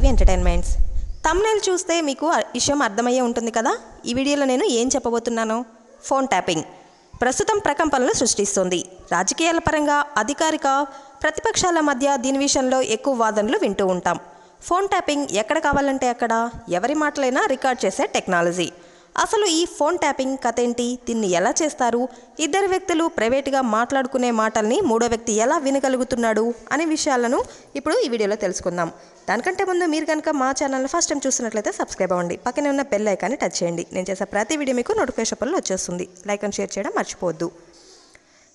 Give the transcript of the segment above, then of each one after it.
TV entertainments. Thumbnail చూస్తే మీకు విషయం అర్థమయ్యే ఉంటుంది కదా? ఈ వీడియోలో నేను ఏం చెప్పబోతున్నాను? ఫోన్ ట్యాపింగ్ ప్రస్తుతం ప్రకంపనలు సృష్టిస్తుంది. రాజకీయాల పరంగా అధికారిక ప్రతిపక్షాల మధ్య దీని విషయంలో ఎక్కువ వాదనలు వింటూ ఉంటాం. ఫోన్ ట్యాపింగ్ ఎక్కడ కావాలంటే అక్కడ? ఎవరి మాటలైనా రికార్డ్ చేసే టెక్నాలజీ. అసలు ఈ ఫోన్ ట్యాపింగ్ కథ ఏంటి దీన్ని ఎలా చేస్తారు? ఇద్దరు వ్యక్తులు ప్రైవేట్గా మాట్లాడుకునే మాటల్ని మూడో వ్యక్తి ఎలా వినగలుగుతున్నాడు? అనే విషయాలను ఇప్పుడు ఈ వీడియోలో తెలుసుకుందాం. దానికంటే ముందు మీరు కనుక మా ఛానల్ని ఫస్ట్ టైం చూసినట్లయితే సబ్స్క్రైబ్ అవ్వండి. పక్కనే ఉన్న బెల్ ఐకాన్ని టచ్ చేయండి. నేను చేసే ప్రతి వీడియో మీకు నోటిఫికేషన్ వచ్చేస్తుంది. లైక్ అండ్ షేర్ చేయడం మర్చిపోవద్దు.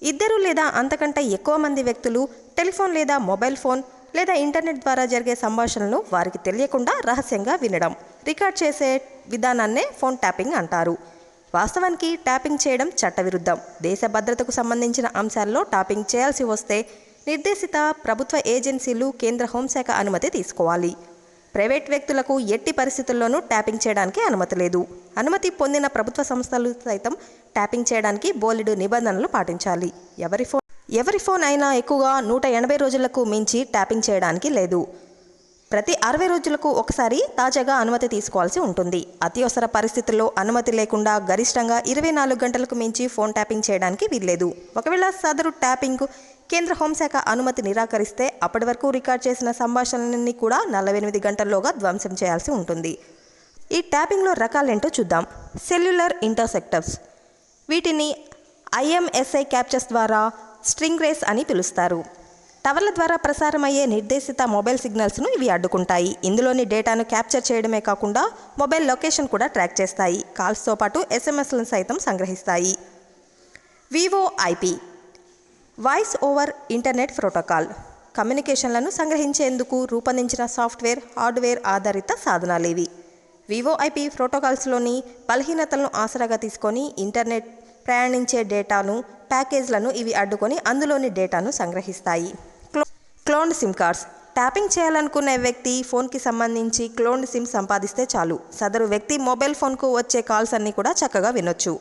ఇద్దరు లేదా అంతకంటే ఎక్కువ మంది వ్యక్తులు టెలిఫోన్ లేదా మొబైల్ ఫోన్ లేదా ఇంటర్నెట్ ద్వారా జరిగే సంభాషణలను వారికి తెలియకుండా రహస్యంగా వినడం రికార్డ్ చేసే విధానాన్నే ఫోన్ ట్యాపింగ్ అంటారు. వాస్తవానికి ట్యాపింగ్ చేయడం చట్టవిరుద్ధం. దేశ భద్రతకు సంబంధించిన అంశాల్లో ట్యాపింగ్ చేయాల్సి వస్తే నిర్దేశిత ప్రభుత్వ ఏజెన్సీలు కేంద్ర హోంశాఖ అనుమతి తీసుకోవాలి. ప్రైవేట్ వ్యక్తులకు ఎట్టి పరిస్థితుల్లోనూ ట్యాపింగ్ చేయడానికి అనుమతి లేదు. అనుమతి పొందిన ప్రభుత్వ సంస్థలు సైతం ట్యాపింగ్ చేయడానికి బోలెడు నిబంధనలు పాటించాలి. ఎవరి ఫోన్ ఎవరి ఫోన్ అయినా ఎక్కువగా నూట ఎనభై రోజులకు మించి ట్యాపింగ్ చేయడానికి లేదు. ప్రతి అరవై రోజులకు ఒకసారి తాజాగా అనుమతి తీసుకోవాల్సి ఉంటుంది. అత్యవసర పరిస్థితుల్లో అనుమతి లేకుండా గరిష్టంగా ఇరవై నాలుగు గంటలకు మించి ఫోన్ ట్యాపింగ్ చేయడానికి వీల్లేదు. ఒకవేళ సదరు ట్యాపింగ్ కేంద్ర హోంశాఖ అనుమతి నిరాకరిస్తే అప్పటి వరకు రికార్డ్ చేసిన సంభాషణలన్నీ కూడా నలభై ఎనిమిది గంటల్లోగా ధ్వంసం చేయాల్సి ఉంటుంది. ఈ ట్యాపింగ్లో రకాలేంటో చూద్దాం. సెల్యులర్ ఇంటర్సెక్టర్స్ వీటిని ఐఎంఎస్ఐ క్యాప్చర్స్ ద్వారా స్ట్రింగ్ రేస్ అని పిలుస్తారు. టవర్ల ద్వారా ప్రసారమయ్యే నిర్దేశిత మొబైల్ సిగ్నల్స్ను ఇవి అడ్డుకుంటాయి. ఇందులోని డేటాను క్యాప్చర్ చేయడమే కాకుండా మొబైల్ లొకేషన్ కూడా ట్రాక్ చేస్తాయి. కాల్స్తో పాటు ఎస్ఎంఎస్లను సైతం సంగ్రహిస్తాయి. VoIP voice over internet protocol కమ్యూనికేషన్లను సంగ్రహించేందుకు రూపొందించిన సాఫ్ట్వేర్ హార్డ్వేర్ ఆధారిత సాధనాలు ఇవి వివోఐపి ప్రోటోకాల్స్లోని బలహీనతలను ఆసరాగా తీసుకొని ఇంటర్నెట్ ప్రయాణించే డేటాను ప్యాకేజ్లను ఇవి అడ్డుకొని అందులోని డేటాను సంగ్రహిస్తాయి. Cloned SIM cards. ట్యాపింగ్ చేయాలనుకునే వ్యక్తి ఫోన్కి సంబంధించి క్లోన్డ్ సిమ్ సంపాదిస్తే చాలు. సదరు వ్యక్తి మొబైల్ ఫోన్కు వచ్చే కాల్స్ అన్నీ కూడా చక్కగా వినొచ్చు.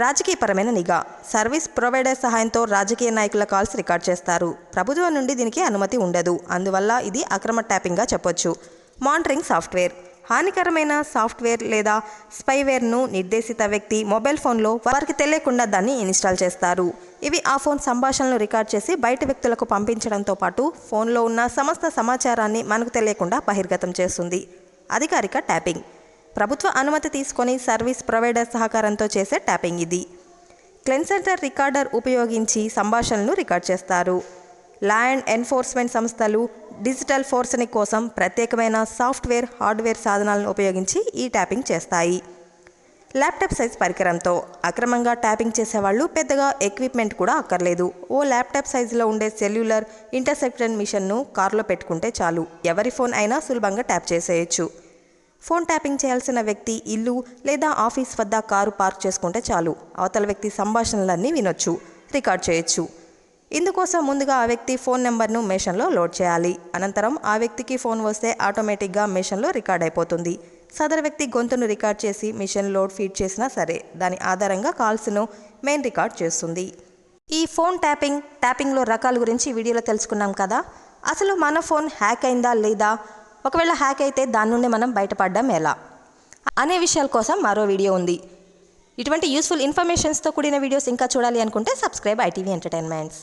రాజకీయపరమైన నిఘా. సర్వీస్ ప్రొవైడర్ సహాయంతో రాజకీయ నాయకుల కాల్స్ రికార్డ్ చేస్తారు. ప్రభుత్వం నుండి దీనికి అనుమతి ఉండదు. అందువల్ల ఇది అక్రమ ట్యాపింగ్గా చెప్పొచ్చు. Monitoring software. హానికరమైన సాఫ్ట్వేర్ లేదా స్పైవేర్ను నిర్దేశిత వ్యక్తి మొబైల్ ఫోన్లో వారికి తెలియకుండా దాన్ని ఇన్స్టాల్ చేస్తారు. ఇవి ఆ ఫోన్ సంభాషణలు రికార్డ్ చేసి బయట వ్యక్తులకు పంపించడంతో పాటు ఫోన్లో ఉన్న సమస్త సమాచారాన్ని మనకు తెలియకుండా బహిర్గతం చేస్తుంది. అధికారిక ట్యాపింగ్. ప్రభుత్వ అనుమతి తీసుకొని సర్వీస్ ప్రొవైడర్ సహకారంతో చేసే ట్యాపింగ్ ఇది. క్లెన్సెంటర్ రికార్డర్ ఉపయోగించి సంభాషణలు రికార్డ్ చేస్తారు. ల్యాండ్ ఎన్ఫోర్స్మెంట్ సంస్థలు డిజిటల్ ఫోర్స్ని కోసం ప్రత్యేకమైన సాఫ్ట్వేర్ హార్డ్వేర్ సాధనాలను ఉపయోగించి ఈ ట్యాపింగ్ చేస్తాయి. ల్యాప్టాప్ సైజ్ పరికరంతో అక్రమంగా ట్యాపింగ్ చేసేవాళ్ళు పెద్దగా ఎక్విప్మెంట్ కూడా అక్కర్లేదు. ఓ ల్యాప్టాప్ సైజులో ఉండే సెల్యులర్ ఇంటర్సెప్షన్ మిషన్ను కారులో పెట్టుకుంటే చాలు. ఎవరి ఫోన్ అయినా సులభంగా ట్యాప్ చేసేయచ్చు. ఫోన్ ట్యాపింగ్ చేయాల్సిన వ్యక్తి ఇల్లు లేదా ఆఫీస్ వద్ద కారు పార్క్ చేసుకుంటే చాలు. అవతల వ్యక్తి సంభాషణలన్నీ వినొచ్చు రికార్డ్ చేయొచ్చు. ఇందుకోసం ముందుగా ఆ వ్యక్తి ఫోన్ నెంబర్ను మెషన్లో లోడ్ చేయాలి. అనంతరం ఆ వ్యక్తికి ఫోన్ వస్తే ఆటోమేటిక్గా మెషన్లో రికార్డ్ అయిపోతుంది. సదరు వ్యక్తి గొంతును రికార్డ్ చేసి మిషన్ లోడ్ ఫీడ్ చేసినా సరే దాని ఆధారంగా కాల్స్ను మెయిన్ రికార్డ్ చేస్తుంది. ఈ ఫోన్ ట్యాపింగ్ ట్యాపింగ్లో రకాల గురించి వీడియోలో తెలుసుకున్నాం కదా. అసలు మన ఫోన్ హ్యాక్ అయిందా లేదా? ఒకవేళ హ్యాక్ అయితే దాని నుండి మనం బయటపడడం ఎలా? అనే విషయాల కోసం మరో వీడియో ఉంది. ఇటువంటి యూస్ఫుల్ ఇన్ఫర్మేషన్స్తో కూడిన వీడియోస్ ఇంకా చూడాలి అనుకుంటే సబ్స్క్రైబ్ ఐటీవీ ఎంటర్టైన్మెంట్స్.